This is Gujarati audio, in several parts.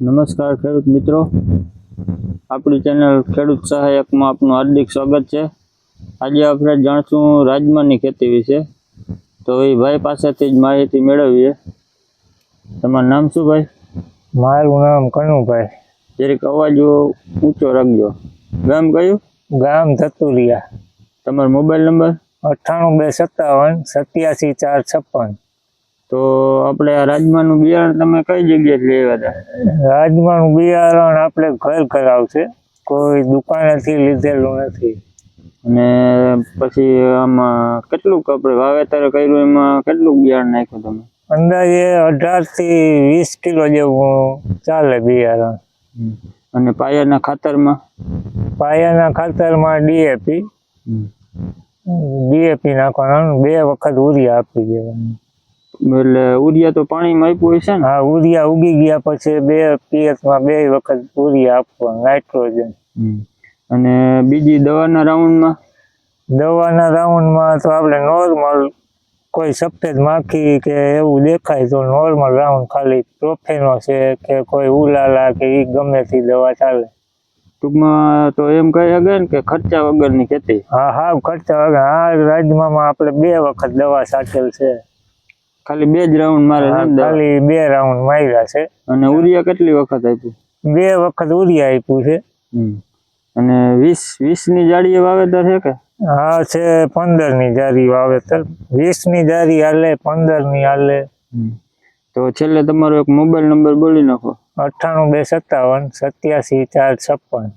નમસ્કાર ખેડૂત મિત્રો. આપણી ચેનલ ખેડૂત સહાયકમાં આપનું હાર્દિક સ્વાગત છે. આજે આપણે જાણશું રાજમાની ખેતી વિશે. તો એ ભાઈ પાસેથી જ માહિતી મેળવીએ. તમારું નામ શું ભાઈ? મારું નામ કનુભાઈ. જરીક અવાજો ઊંચો રાખજો. ગામ કયું? ગામ ધતુરિયા તમારો મોબાઈલ નંબર? અઠ્ઠાણું બે સત્તાવન સત્યાસી ચાર છપ્પન. તો આપણે આ રાજમાનું બિયારણ તમે કઈ જગ્યાએથી લેવા હતા? રાજમાનું બિયારણ આપણે ઘર કરાવશે કોઈ દુકાનેથી લીધેલું નથી. અને પછી આમાં કેટલું આપણે વાવેતર કર્યું એમાં કેટલું બિયારણ નાખ્યું તમે? અંદાજે અઢારથી વીસ કિલો જેવું ચાલે બિયારણ. અને પાયાના ખાતરમાં? પાયાના ખાતરમાં ડીએપી. ડીએપી નાખવાનું બે વખત ઉરિયા આપી દેવાનું. એટલે ઉરિયા તો પાણીમાં આપ્યું હોય છે ને? હા ઉરિયા ઉગી ગયા પછી બે પીએચમાં બે વખત ઉરિયા આપવાનું નાઇટ્રોજન અને બીજી દવાના રાઉન્ડમાં? દવાના રાઉન્ડમાં તો આપણે નોર્મલ કોઈ સફેદ માખી કે એવું દેખાય તો નોર્મલ રાઉન્ડ ખાલી પ્રોફેનો છે કે કોઈ ઉલાલા કે એ ગમે તે દવા ચાલે. ટૂંકમાં તો એમ કહી શકે ને કે ખર્ચા વગરની ખેતી. હા હા ખર્ચા વગર. આ રાજ્યમાં આપણે બે વખત દવા સાચેલ છે. ખાલી બે જ રાઉન્ડ મારે. ખાલી બે રાઉન્ડ માર્યા છે. અને ઉરિયા કેટલી વખત આપ્યું બે વખત ઉરિયા આપ્યું છે. અને વીસ વીસની જાડીએ વાવેતર છે કે? હા છે પંદરની જારી વાવેતર. વીસની જારી હાલે પંદરની હાલે તો છેલ્લે તમારો એક મોબાઈલ નંબર બોલી નાખો. અઠ્ઠાણું બે સત્તાવન સત્યાસી ચાર છપ્પન.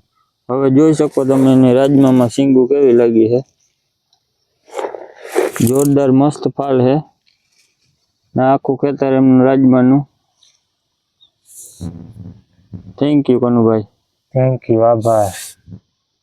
હવે જોઈ શકો તમે એની રાજમામાં સિંગુ કેવી લાગી છે. જોરદાર મસ્ત ફાલ છે. આખું ખેતર એમનું રાજમાનું. Thank you Kanubhai. Thank you આભાર.